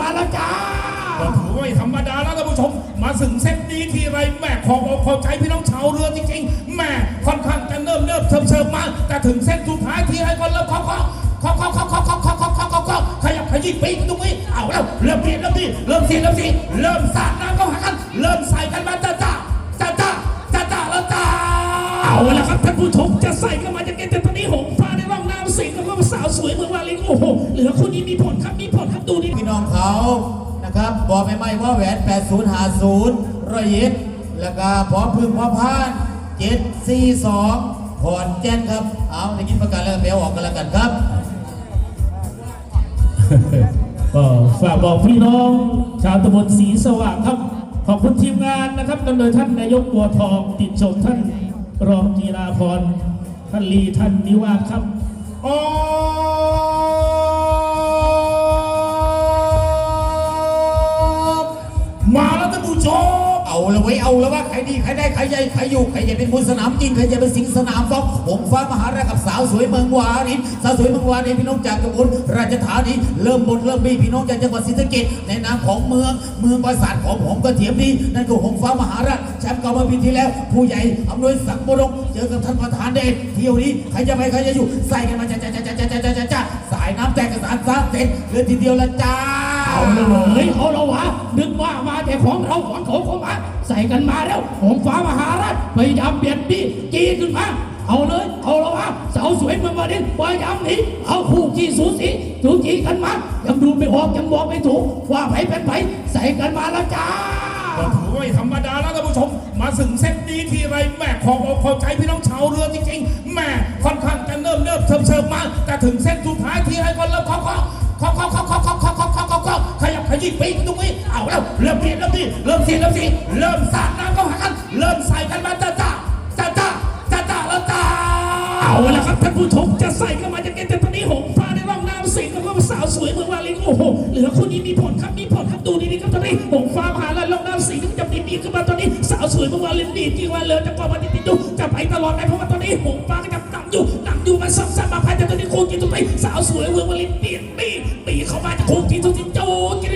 มาแล้วจ้าก็ถือว่าไม่ธรรมดาแล้วท่านผู้ชม มาถึงเส้นนี้ทีไรแม่ขอบอกขอใจพี่น้องชาวเรือจริงๆแม่ค่อนข้างจะเนิ่มเนิ่มเชิมเชิมมาแต่ถึงเส้นสุดท้ายทีไรก็เริ่มเคาะเคาะเคาะเคาะเคาะเคาะเคาะเคาะเคาะเคาะเคาะเคาะขยับขยี้ปีกตรงนี้เอาแล้วเริ่มเปลี่ยนเริ่มดีเริ่มเสียเริ่มสีเริ่มสาดน้ำเข้าหากันเริ่มใส่กันมาจ้าจ้าจ้าจ้าจ้าจ้าแล้วจ้าเอาละครับท่านผู้ชมจะใส่กันมา นะครับบอกไม่ไม่ว่าแหวน 8050ร้อยเย็ดแล้วก็พร้อมพึ่งพร้อมพาน742ขอนแจ้นครับ เอาได้ยินประกาศแล้วเบลออกกันแล้วกันครับ ก็ฝากบอกพี่น้อง ชาวตำบลศรีสว่างครับ ขอบคุณทีมงานนะครับนำโดยท่านนายกบัวทองติดชมท่านรองกีฬาพรท่านลีท่านนิวาสครับออาละไว้เอาแล้วว่าใครดีใครได้ใครใหญ่ใครอยู่ใครจะเป็นคนสนามจริงใครจะเป็นสิงสนามฟ้องผมฟ้ามหาราชกับสาวสวยเมืองวานิสาวสวยเมืองวานิพี่น้องจากจังหวัราชธานีเริ่มบนเริ่มบีพี่น้องจากจังหวัดศรีสะเกษในนามของเมืองเมืองปราสาทของผมก็เทียมดีนั่นคือหงฟ้ามหาราชแชมป์เก่าเมื่อปีที่แล้ว ผู้ใหญ่อำนวยสังดิ์บรงเจอกับท่านประธานเดชเที่ยวนี้ใครจะไปใครจะอยู่ใส่กันมาจ้าจ้าจ้าจ้าจ้าจ้าสายน้ำแตกกระสานซ้ำเสร็จเหลือทีเดียวละจ้า เอาเลยเอาละวะนึกว่ามาแต่ของเราของเขาเขามาใส่กันมาแล้วหงฟ้ามหาราชพยายามเบียดบี้จีขึ้นมาเอาเลยเอาละวะสาวสวยเมืองวาลินพยายามหนีเอาคู่จีสูสีสูจีกันมายังดูไม่ออกยังบอกไม่ถูกว่าไผเป็นไผใส่กันมาแล้วจ้าถือว่าธรรมดาแล้วท่านผู้ชม มาถึงเส้นนี้ทีไรแม่ขอบอกขอใจพี่น้องชาวเรือจริงๆแม่ค่อนข้างจะเนิ่มเนิ่มเชิมเชิมมาแต่ถึงเส้นสุดท้ายทีไรก็เริ่มเคาเคาะเขยับขยี้ปีกตรงนี้เอาแล้วเริ่มเปลี่ยนเริ่มดีเริ่มเสียเริ่มสีเริ่มสาดน้ำเข้าหากันเริ่มใส่กันมาจ้าจ้าจ้าจ้าจ้าจ้าแล้วจ้าเอาละครับท่านผู้ชมจะใส่กันมาจะเก็ตแต่ตอนนี้หงฟ้าในร่องน้ำสิงกับว่าสาวสวยเมืองวาลินโอ้โหเหลือคนนี้มีผลครับมีผลครับดูนี่นี่ครับตอนนี้หงฟ้ามหาลัยร่องน้ำสิงจะดีดีขึ้นมาตอนนี้สาวสวยเมืองวาลินดีจริงว่าเลือจะกว่ามาติดติดดูจะไปตลอดไปเพราะว่าตอนนี้หงฟ้าก็จะนำอยู่นำอยู่มาซ้ำซ้ำมาภายแต่ตอนนี้โคกินตรงไหนสาวสวยเมืองวาลินปีนปีปีเข้ามาจะโคกินตรงที่โจกิ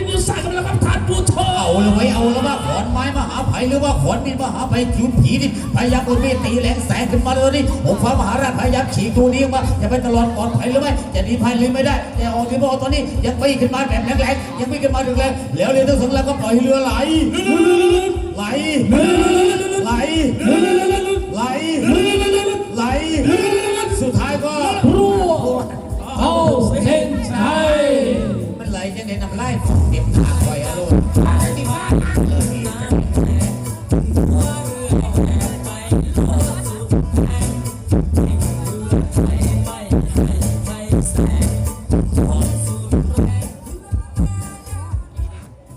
เอาเลยไว้เอาแล้วว่าขอนไม้มหาภัยหรือว่าขอนมีดมหาภัยผิวผีนี่พยายามเอามีดตีแหลงแสงขึ้นมาเลยนี่ผมฟ้ามหาราชพยายามฉีกตัวนี้มาจะไปตลอดปลอดภัยหรือไม่จะหนีภัยหรือไม่ได้ แต่ออกที่บอกตอนนี้ยังปีนขึ้นมาแบบแรงๆยังปีนขึ้นมาแรงๆแล้วเรือทั้งสองลำก็ปล่อยให้เรือไหลไหลไหลไหลไหลสุดท้ายก็รั่วเข้าเส้นชัยมันไหลจะไหนนำไล่เต็มทางปอยอารมณ์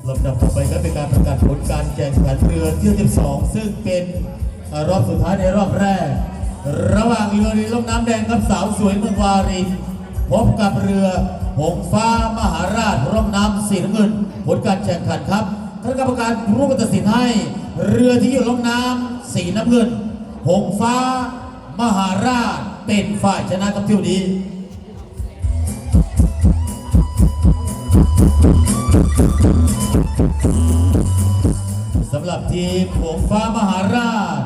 ลำดับต่อไปก็เป็นการประกาศผลการแข่งขันเรือเที่ยวที่12 ซึ่งเป็นรอบสุดท้ายในรอบแรก ระหว่างเรือในล่มน้ำแดงกับสาวสวยเมืองวารินพบกับเรือหงฟ้ามหาราชร่มน้ำสีน้ำเงิน ผลการแข่งขันครับ ท่านกรรมการร่วมตัดสินให้ เรือที่อยู่ล่มน้ำสีน้ำเงิน หงฟ้า มหาราช เป็นฝ่ายชนะกับเที่ยวนี้สำหรับทีมหงฟ้ามหาราช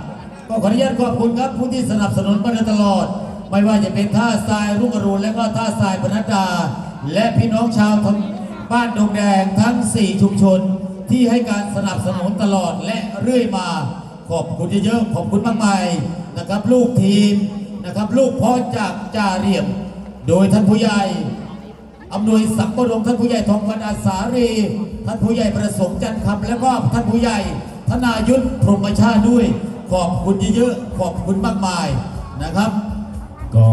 ก็ขออนุญาตขอบคุณครับผู้ที่สนับสนุนมาโดยตลอด ไม่ว่าจะเป็นท่าทรายรุ่งอรุณและก็ท่าทรายปนัดดา และพี่น้องชาวบ้านดงแดงทั้ง 4 ชุมชน ที่ให้การสนับสนุนตลอดและเรื่อยมา ขอบคุณเยอะๆขอบคุณมากมายนะครับ ลูกทีมนะครับ ลูกพ่อจากจ่าเรียม โดยท่านผู้ใหญ่อำนวยสังบรมท่านผู้ใหญ่ทองพันอาสารีท่านผู้ใหญ่ประสงค์จันทร์คำแล้วก็ท่านผู้ใหญ่ธนายุทธพรหมชาติด้วย ขอบคุณเยอะๆขอบคุณมากมายนะครับ ก็